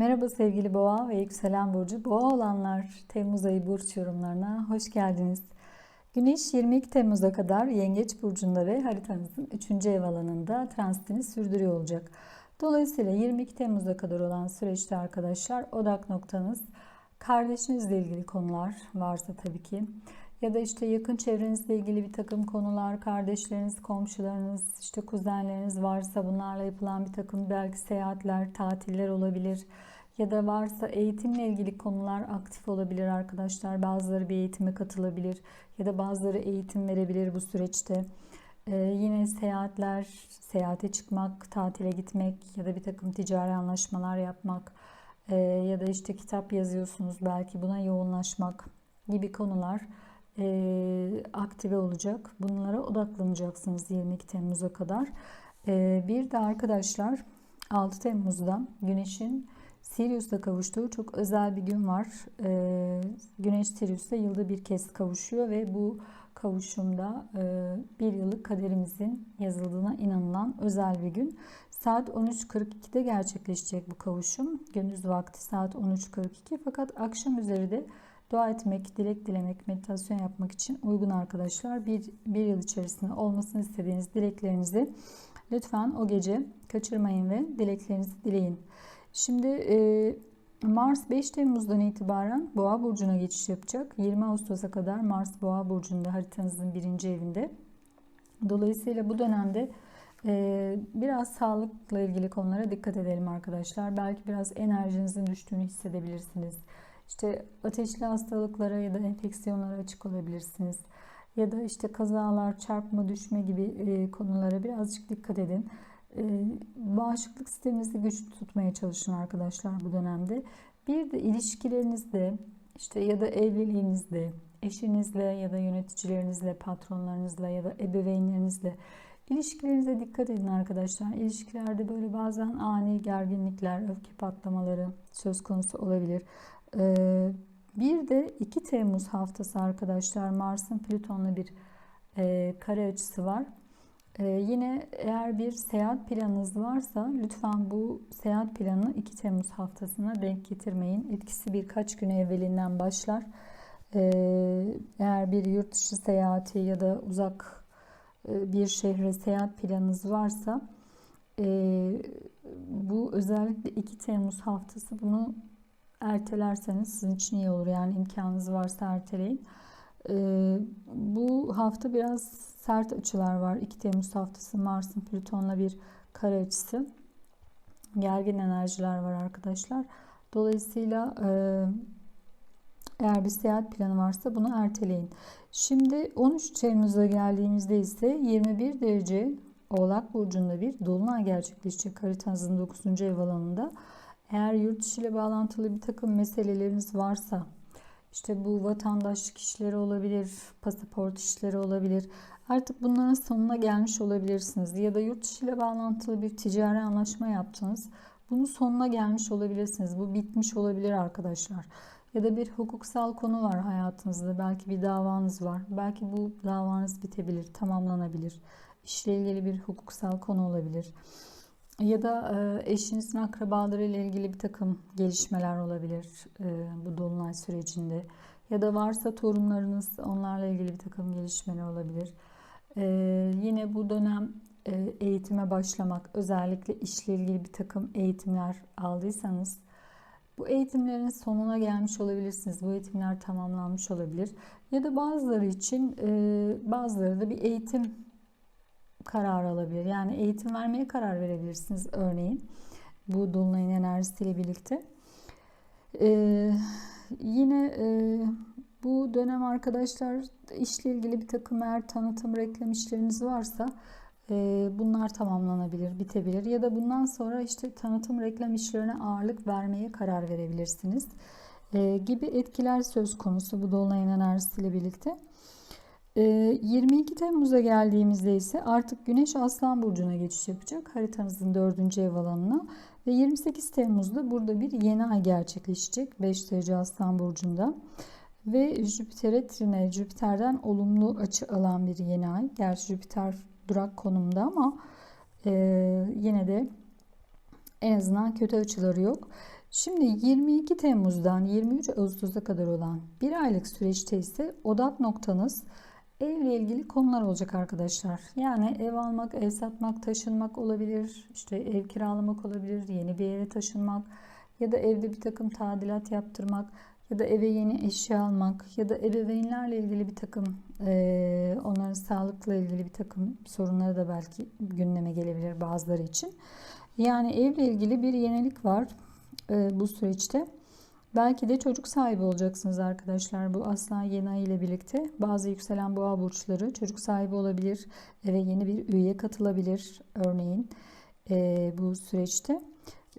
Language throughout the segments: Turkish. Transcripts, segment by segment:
Merhaba sevgili Boğa ve yükselen burcu Boğa olanlar Temmuz ayı burç yorumlarına hoş geldiniz. Güneş 22 Temmuz'a kadar Yengeç burcunda ve haritanızın 3. ev alanında transitini sürdürüyor olacak. Dolayısıyla 22 Temmuz'a kadar olan süreçte arkadaşlar odak noktanız kardeşinizle ilgili konular varsa tabii ki ya da işte yakın çevrenizle ilgili bir takım konular, kardeşleriniz, komşularınız, işte kuzenleriniz varsa bunlarla yapılan bir takım belki seyahatler, tatiller olabilir. Ya da varsa eğitimle ilgili konular aktif olabilir arkadaşlar. Bazıları bir eğitime katılabilir ya da bazıları eğitim verebilir bu süreçte. Ee, yine seyahatler, seyahate çıkmak, tatile gitmek ya da bir takım ticari anlaşmalar yapmak ee, ya da işte kitap yazıyorsunuz belki buna yoğunlaşmak gibi konular e, aktive olacak. Bunlara odaklanacaksınız 22 Temmuz'a kadar. E, bir de arkadaşlar 6 Temmuz'da Güneş'in Sirius'ta kavuştuğu çok özel bir gün var. E, Güneş Sirius'ta yılda bir kez kavuşuyor ve bu kavuşumda e, bir yıllık kaderimizin yazıldığına inanılan özel bir gün. Saat 13.42'de gerçekleşecek bu kavuşum. Gündüz vakti saat 13.42 fakat akşam üzeri de Dua etmek, dilek dilemek, meditasyon yapmak için uygun arkadaşlar. Bir, bir yıl içerisinde olmasını istediğiniz dileklerinizi lütfen o gece kaçırmayın ve dileklerinizi dileyin. Şimdi e, Mars 5 Temmuz'dan itibaren Boğa burcuna geçiş yapacak. 20 Ağustos'a kadar Mars Boğa burcunda haritanızın birinci evinde. Dolayısıyla bu dönemde e, biraz sağlıkla ilgili konulara dikkat edelim arkadaşlar. Belki biraz enerjinizin düştüğünü hissedebilirsiniz. İşte ateşli hastalıklara ya da enfeksiyonlara açık olabilirsiniz. Ya da işte kazalar, çarpma, düşme gibi e, konulara birazcık dikkat edin. E, bağışıklık sisteminizi güçlü tutmaya çalışın arkadaşlar bu dönemde. Bir de ilişkilerinizde işte ya da evliliğinizde, eşinizle ya da yöneticilerinizle, patronlarınızla ya da ebeveynlerinizle ilişkilerinize dikkat edin arkadaşlar. İlişkilerde böyle bazen ani gerginlikler, öfke patlamaları söz konusu olabilir. Ee, bir de 2 Temmuz haftası arkadaşlar Mars'ın Plüton'la bir e, kare açısı var. Ee, yine eğer bir seyahat planınız varsa lütfen bu seyahat planını 2 Temmuz haftasına denk getirmeyin. Etkisi birkaç gün evvelinden başlar. Ee, eğer bir yurt dışı seyahati ya da uzak bir şehre seyahat planınız varsa e, bu özellikle 2 Temmuz haftası bunu ertelerseniz sizin için iyi olur. Yani imkanınız varsa erteleyin. Ee, bu hafta biraz sert açılar var. 2 Temmuz haftası Mars'ın Plüton'la bir kare açısı. Gergin enerjiler var arkadaşlar. Dolayısıyla e, eğer bir seyahat planı varsa bunu erteleyin. Şimdi 13 Temmuz'a geldiğimizde ise 21 derece Oğlak Burcu'nda bir dolunay gerçekleşecek haritanızın 9. ev alanında. Eğer yurt dışı ile bağlantılı bir takım meseleleriniz varsa işte bu vatandaşlık işleri olabilir, pasaport işleri olabilir. Artık bunların sonuna gelmiş olabilirsiniz. Ya da yurt dışı ile bağlantılı bir ticari anlaşma yaptınız. Bunun sonuna gelmiş olabilirsiniz. Bu bitmiş olabilir arkadaşlar. Ya da bir hukuksal konu var hayatınızda. Belki bir davanız var. Belki bu davanız bitebilir, tamamlanabilir. İşle ilgili bir hukuksal konu olabilir ya da e, eşinizin akrabaları ile ilgili bir takım gelişmeler olabilir e, bu dolunay sürecinde. Ya da varsa torunlarınız onlarla ilgili bir takım gelişmeler olabilir. E, yine bu dönem eğitime başlamak, özellikle işle ilgili bir takım eğitimler aldıysanız bu eğitimlerin sonuna gelmiş olabilirsiniz. Bu eğitimler tamamlanmış olabilir. Ya da bazıları için bazıları da bir eğitim karar alabilir. Yani eğitim vermeye karar verebilirsiniz örneğin. Bu dolunayın enerjisiyle birlikte. Ee, yine e, bu dönem arkadaşlar işle ilgili bir takım eğer tanıtım reklam işleriniz varsa e, bunlar tamamlanabilir, bitebilir. Ya da bundan sonra işte tanıtım reklam işlerine ağırlık vermeye karar verebilirsiniz. E, gibi etkiler söz konusu bu dolunayın enerjisiyle birlikte. 22 ee, Temmuz'a geldiğimizde ise artık Güneş Aslan Burcu'na geçiş yapacak. Haritanızın 4. ev alanına. Ve 28 Temmuz'da burada bir yeni ay gerçekleşecek. 5 derece Aslan Burcu'nda. Ve Jüpiter'e trine, Jüpiter'den olumlu açı alan bir yeni ay. Gerçi Jüpiter durak konumda ama e, yine de en azından kötü açıları yok. Şimdi 22 Temmuz'dan 23 Ağustos'a kadar olan bir aylık süreçte ise odak noktanız evle ilgili konular olacak arkadaşlar. Yani ev almak, ev satmak, taşınmak olabilir. İşte ev kiralamak olabilir, yeni bir eve taşınmak ya da evde bir takım tadilat yaptırmak ya da eve yeni eşya almak ya da ebeveynlerle ilgili bir takım e, onların sağlıkla ilgili bir takım sorunları da belki gündeme gelebilir bazıları için. Yani evle ilgili bir yenilik var e, bu süreçte. Belki de çocuk sahibi olacaksınız arkadaşlar bu aslan yeni ay ile birlikte. Bazı yükselen boğa burçları çocuk sahibi olabilir. Eve yeni bir üye katılabilir örneğin e, bu süreçte.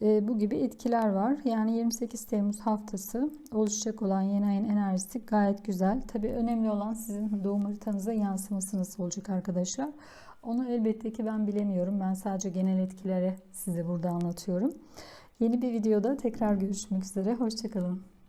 E, bu gibi etkiler var. Yani 28 Temmuz haftası oluşacak olan yeni ayın enerjisi gayet güzel. Tabi önemli olan sizin doğum haritanıza yansıması nasıl olacak arkadaşlar. Onu elbette ki ben bilemiyorum. Ben sadece genel etkileri size burada anlatıyorum. Yeni bir videoda tekrar görüşmek üzere. Hoşçakalın.